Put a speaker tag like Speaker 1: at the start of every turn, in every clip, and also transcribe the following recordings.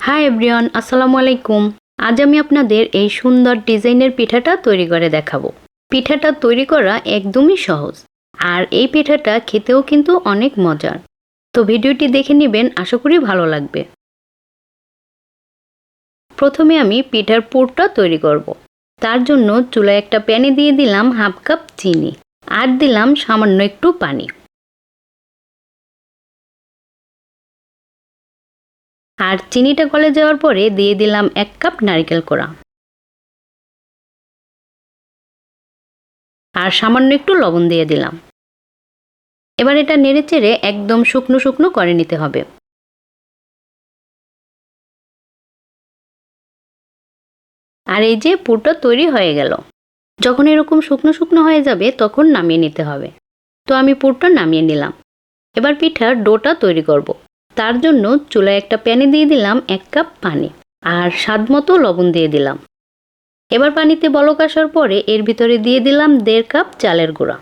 Speaker 1: Hi everyone, আসসালামু আলাইকুম। আজ আমি আপনাদের এই সুন্দর ডিজাইনের পিঠাটা তৈরি করে দেখাবো। পিঠাটা তৈরি করা একদমই সহজ, আর এই পিঠাটা খেতেও কিন্তু অনেক মজার। তো ভিডিওটি দেখে নেবেন, আশা করি ভালো লাগবে। প্রথমে আমি পিঠার পুরটা তৈরি করব। তার জন্য চুলায় একটা প্যানে দিয়ে দিলাম হাফ কাপ চিনি। আর দিলাম সামান্য একটু পানি। আর চিনিটা গলে যাওয়ার পরে দিয়ে দিলাম এক কাপ নারকেল কোড়া। আর সামান্য একটু লবণ দিয়ে দিলাম। এবার এটা নেড়ে চেড়ে একদম শুকনো শুকনো করে নিতে হবে। আর এই যে পুরটা তৈরি হয়ে গেল। যখন এরকম শুকনো শুকনো হয়ে যাবে তখন নামিয়ে নিতে হবে। তো আমি পুরটা নামিয়ে নিলাম। এবার পিঠার ডোটা তৈরি করব। তার জন্য চুলায় একটা প্যানে দিয়ে দিলাম এক কাপ পানি আর স্বাদ মতো লবণ দিয়ে দিলাম। এবার পানিতে বলক আসার পরে এর ভিতরে দিয়ে দিলাম দেড় কাপ চালের গুঁড়া।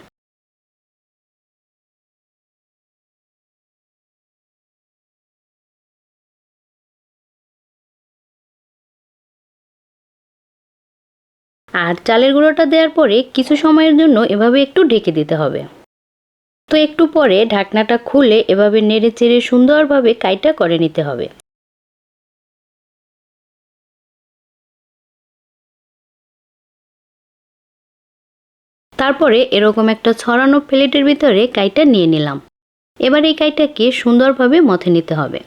Speaker 1: আর চালের গুঁড়োটা দেওয়ার পরে কিছু সময়ের জন্য এভাবে একটু ঢেকে দিতে হবে। তো একটু পরে ঢাকনাটা খুলে এভাবে নেড়ে চেড়ে সুন্দরভাবে কাইটা করে নিতে হবে। তারপরে এরকম একটা ছড়ানো প্লেটের ভিতরে কাইটা নিয়ে নিলাম। এবার এই কাইটাকে সুন্দরভাবে মথে নিতে হবে।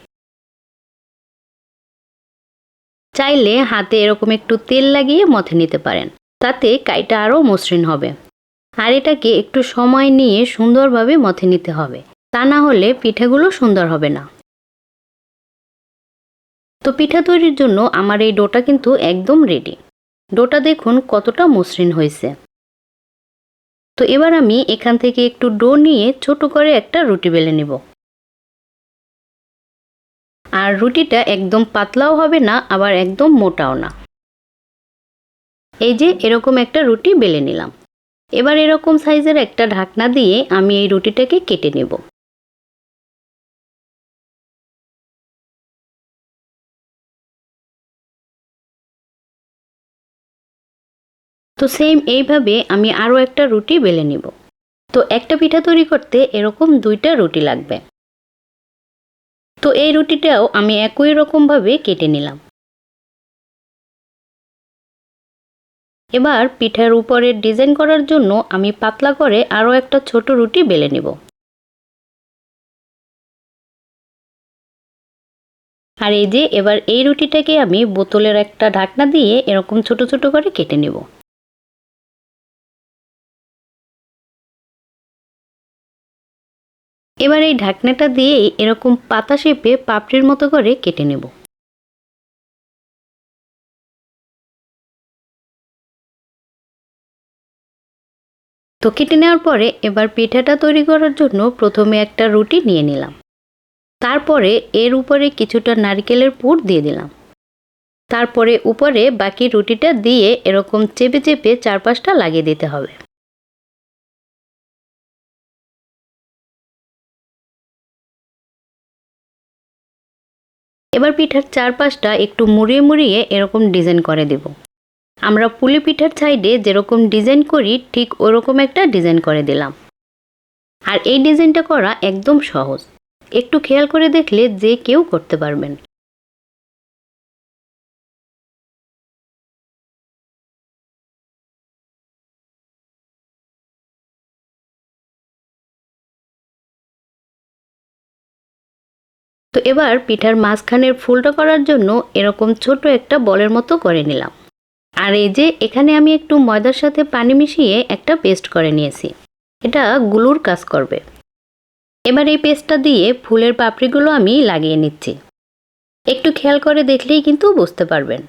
Speaker 1: চাইলে হাতে এরকম একটু তেল লাগিয়ে মথে নিতে পারেন। তাতে কাইটা আরও মসৃণ হবে। আর এটাকে একটু সময় নিয়ে সুন্দরভাবে মথে নিতে হবে। তা না হলে পিঠাগুলো সুন্দর হবে না। তো পিঠা তৈরির জন্য আমার এই ডোটা কিন্তু একদম রেডি ডোটা দেখুন কতটা মসৃণ হয়েছে। তো এবার আমি এখান থেকে একটু ডো নিয়ে ছোট করে একটা রুটি বেলে নিব। আর রুটিটা একদম পাতলাও হবে না, আবার একদম মোটাও না। এই যে এরকম একটা রুটি বেলে নিলাম। এবার এরকম সাইজের একটা ঢাকনা দিয়ে আমি এই রুটিটাকে কেটে নেব। তো সেম এইভাবে আমি আরও একটা রুটি বেলে নিব। তো একটা পিঠা তৈরি করতে এরকম দুইটা রুটি লাগবে। তো এই রুটিটাও আমি একই রকমভাবে কেটে নিলাম। এবার পিঠার উপরে ডিজাইন করার জন্য আমি পাতলা করে আরও একটা ছোট রুটি বেলে নেব। আর এই যে এবার এই রুটিটাকে আমি বোতলের একটা ঢাকনা দিয়ে এরকম ছোট ছোট করে কেটে নেব। এবার এই ঢাকনাটা দিয়েই এরকম পাতা শেপে পাপড়ির মতো করে কেটে নেব। তো কেটে নেওয়ার পরে এবার পিঠাটা তৈরি করার জন্য প্রথমে একটা রুটি নিয়ে নিলাম। তারপরে এর উপরে কিছুটা নারকেলের পুর দিয়ে দিলাম। তারপরে উপরে বাকি রুটিটা দিয়ে এরকম চেপে চেপে চারপাশটা লাগিয়ে দিতে হবে। এবার পিঠার চারপাশটা একটু মুড়িয়ে মুড়িয়ে এরকম ডিজাইন করে দেব। আমরা পুলি পিঠার সাইডে যেরকম ডিজাইন করি, ঠিক ওরকম একটা ডিজাইন করে দিলাম। আর এই ডিজাইনটা করা একদম সহজ। একটু খেয়াল করে দেখলে যে কেউ করতে পারবেন। তো এবার পিঠার মাঝখানের ফুলটা করার জন্য এরকম ছোট একটা বলের মতো করে নিলাম। আর এই যে এখানে আমি একটু ময়দার সাথে পানি মিশিয়ে একটা পেস্ট করে নিয়েছি। এটা গুলুর কাজ করবে। এবার এই পেস্টটা দিয়ে ফুলের পাপড়িগুলো আমি লাগিয়ে নিচ্ছি। একটু খেয়াল করে দেখলেই কিন্তু বুঝতে পারবেন।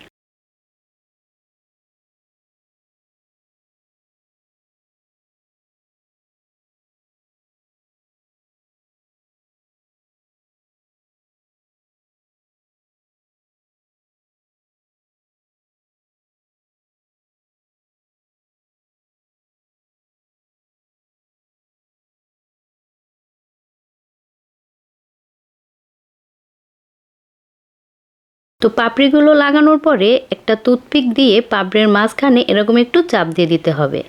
Speaker 1: তো পাপড়িগুলো লাগানোর পরে একটা টুথপিক দিয়ে পাপড়ির মাঝখানে এরকম একটু চাপ দিয়ে দিতে হবে।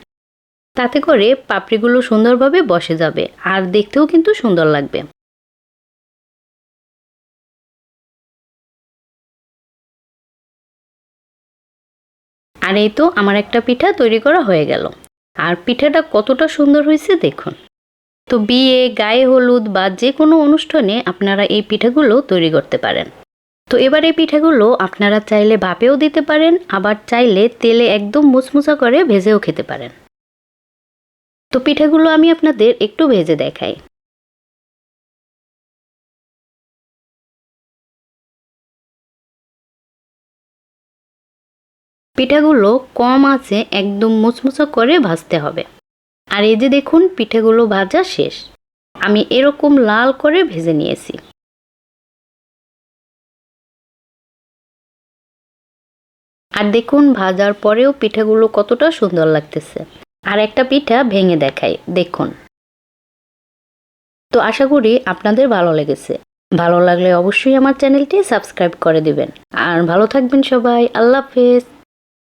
Speaker 1: তাতে করে পাপড়িগুলো সুন্দরভাবে বসে যাবে আর দেখতেও কিন্তু সুন্দর লাগবে। আর এই তো আমার একটা পিঠা তৈরি করা হয়ে গেল। আর পিঠাটা কতটা সুন্দর হয়েছে দেখুন। তো বিয়ে, গায়ে হলুদ বা যে কোনো অনুষ্ঠানে আপনারা এই পিঠাগুলো তৈরি করতে পারেন। তো এবার এই পিঠাগুলো আপনারা চাইলে ভাপেও দিতে পারেন, আবার চাইলে তেলে একদম মুচমুচা করে ভেজেও খেতে পারেন। তো পিঠেগুলো আমি আপনাদের একটু ভেজে দেখাই। পিঠাগুলো কম আছে, একদম মুচমুচা করে ভাজতে হবে। আর এই যে দেখুন, পিঠেগুলো ভাজা শেষ। আমি এরকম লাল করে ভেজে নিয়েছি। আর দেখুন, ভাজার পরেও পিঠাগুলো কতটা সুন্দর লাগতেছে। আর একটা পিঠা ভেঙে দেখাই, দেখুন। তো আশা করি আপনাদের ভালো লেগেছে। ভালো লাগলে অবশ্যই আমার চ্যানেলটি সাবস্ক্রাইব করে দিবেন। আর ভালো থাকবেন সবাই, আল্লাহ হাফেজ।